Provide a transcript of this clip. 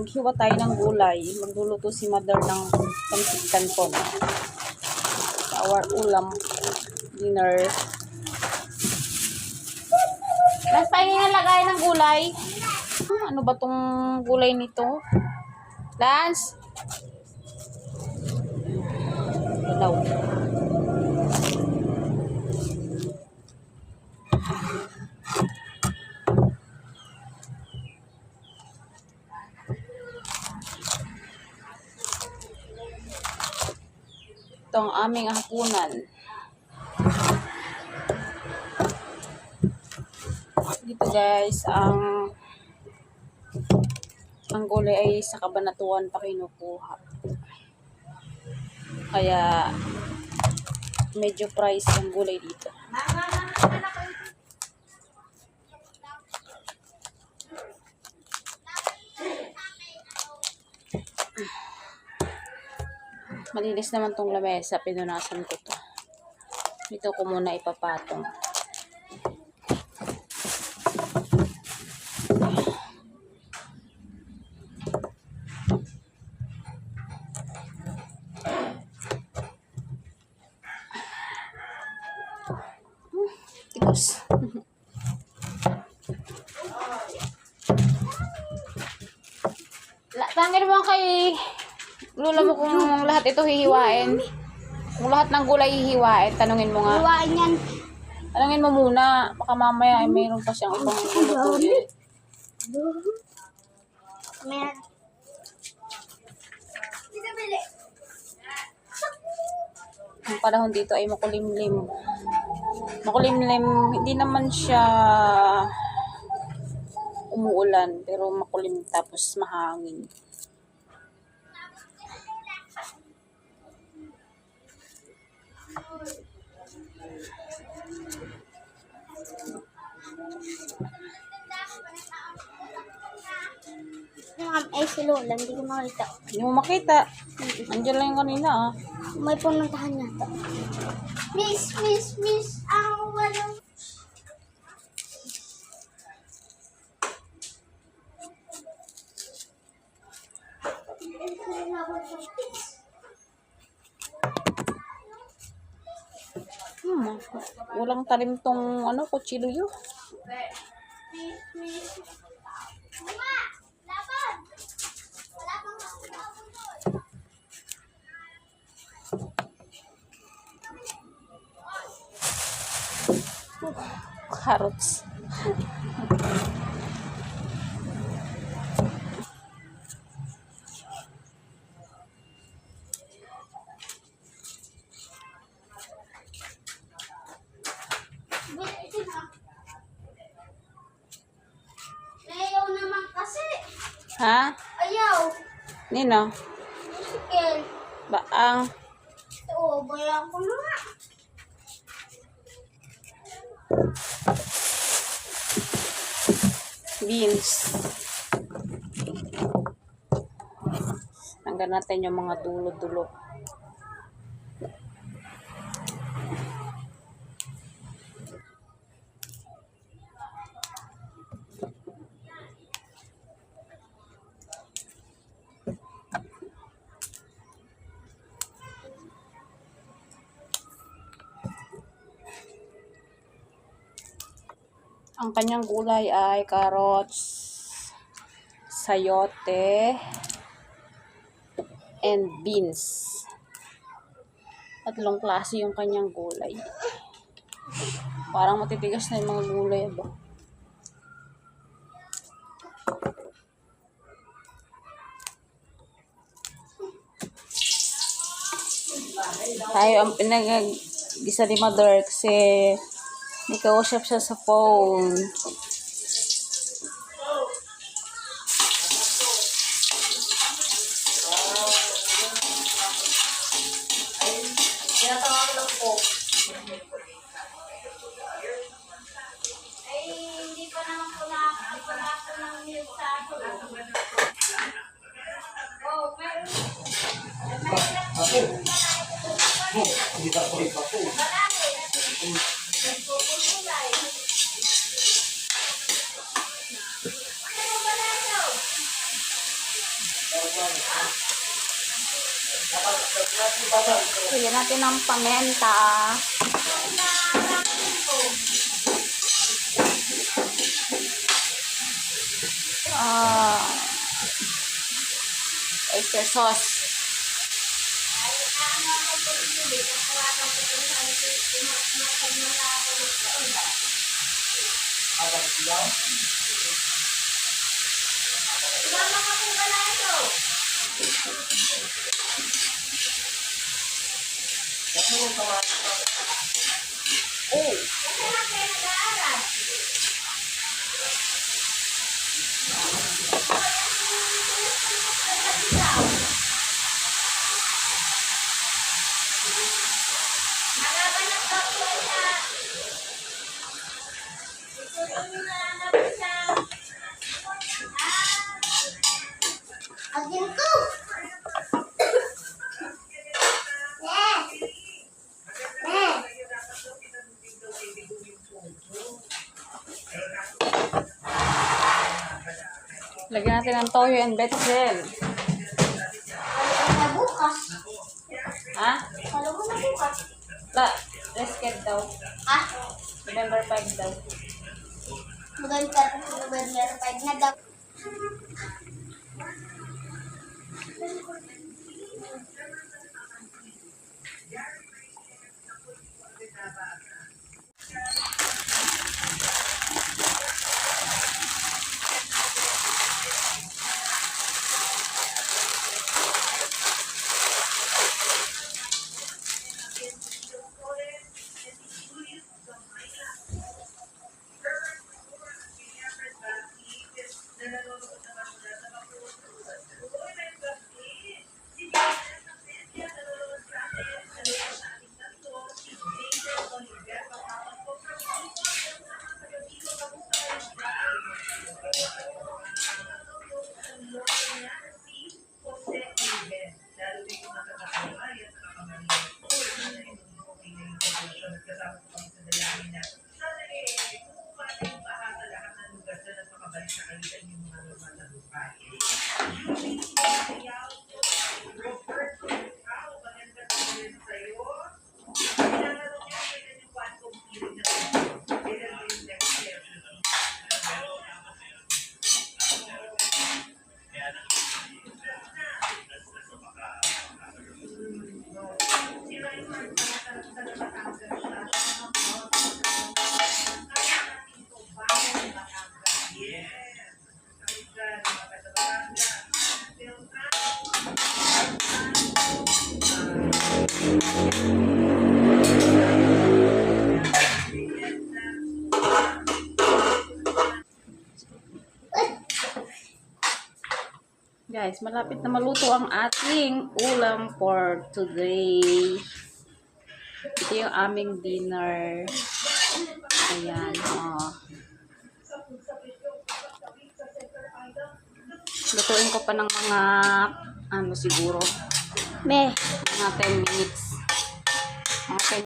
maghiwa tayo ng gulay. Magluluto si mother ng pancit canton. Our ulam dinner. Last tayo nalagay ng gulay. Ano ba tong gulay nito? Lance? Hello. Ito ang aming hapunan. Dito guys, ang ang gulay ay sa kabanatuan pa kinukuha. Kaya medyo price ang gulay dito. Malinis naman tong lamesa, pinunasan ko to. Dito ko muna ipapatong. La- Tangin mo kay Lula mo kung lahat ito hihiwain. Kung lahat ng gulay hihiwain, tanungin mo nga. Iwain yan. Tanungin mo muna. Baka mamaya ay mayroon pa siyang ibang lulutuin. Meron. Ang panahon dito ay makulimlim. Makulimlim, hindi naman siya umuulan, pero makulim tapos mahangin. Si Lola, hindi ko makita. Hindi mo makita. Andiyan lang yung kanina ah. May pumuntahan yata. Miss, miss, miss, ang walang... Hmm, walang talim tong ano, kutsilyo. Miss, miss. Mama, Carrots. Ayaw naman kasi. Ha? Ayaw. Nino? Musical. Baang. Oo, bayan ko na. Beans. Tanggal natin yung mga dulo-dulo. Ang kanyang gulay ay carrots, sayote, and beans. Tatlong klase yung kanyang gulay. Parang matitigas na yung mga gulay ba? Tayo ang pinag-gisa ni Mother kasi may kausap siya sa phone. Ay, hindi pa naman po Kuya natin ang pamenta. Ah. Uh, oyster sauce. Ako. Oh, meron. Lagyan natin ng pamenta. Ah, oyster sauce. Oh, lagyan natin ng toyo and betzel. Na bukas. Ha? Na bukas. La, resket daw. Ah, November 5 daw. Maganda sa November 5 Guys, malapit na maluto ang ating ulam for today. Ito yung aming dinner. Ayan, oh. Lutuin ko pa ng mga, ano siguro, Me. mga 10 minutes. ಆ ಕೈ